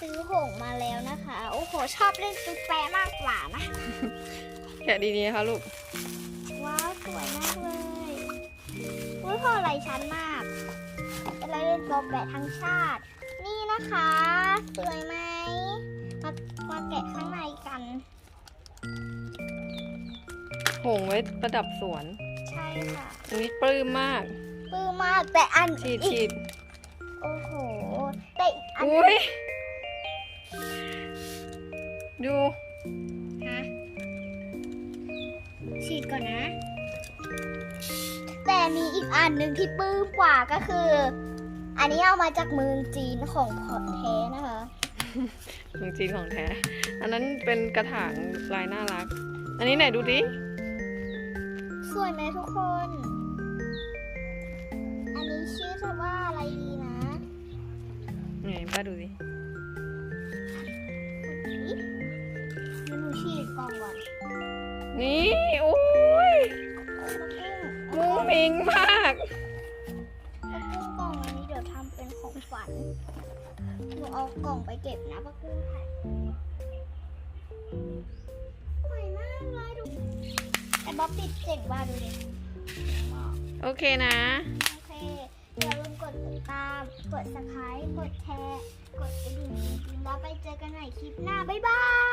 ซื้อหงส์มาแล้วนะคะ โอ้โห ชอบเล่นตุ๊กแปะมากกว่านะ แกะดีๆนะคะลูก ว้าว สวยมากเลยอุ้ยพออะไรชั้นมากเป็นอะไรเล่นโปรแปะทั้งชาติ นี่นะคะ สวยไหมมามาแกะข้างในกัน หงไว้ประดับสวนใช่ค่ะ อันนี้ปลื้มมากปลื้มมากแต่อันฉีดอีฉีก ดโอ้โห แต่อีกอันอุ้ยดูฮะฉีดก่อนนะ แต่มีอีกอันหนึ่งที่ปลื้มกว่าก็คือ อันนี้เอามาจากเมืองจีนของพอแท้นะคะของจริงของแท้ อันนั้นเป็นกระถางลายน่ารัก อันนี้ไหนดูดิสวยไหมทุกคน อันนี้ชื่อ ป้าดูสิอุ๊ยเดี๋ยวหนูฉีดกล่องก่อนนี่โอ้ยโอ้มุ้งมิงมากป้ากุ้งกล่องอันนี้เดี๋ยวทำเป็นของฝันหนูเอากล่องไปเก็บนะป้ากุ้งค่ะสวยมากเลยดูแต่บ๊อบปิดเจ๋งว่าดูดิโอเคนะ ด subscribe กดแชร์ กดกระดิ่งจริงๆแล้วไปเจอกันใหม่คลิปหน้า บ๊ายบาย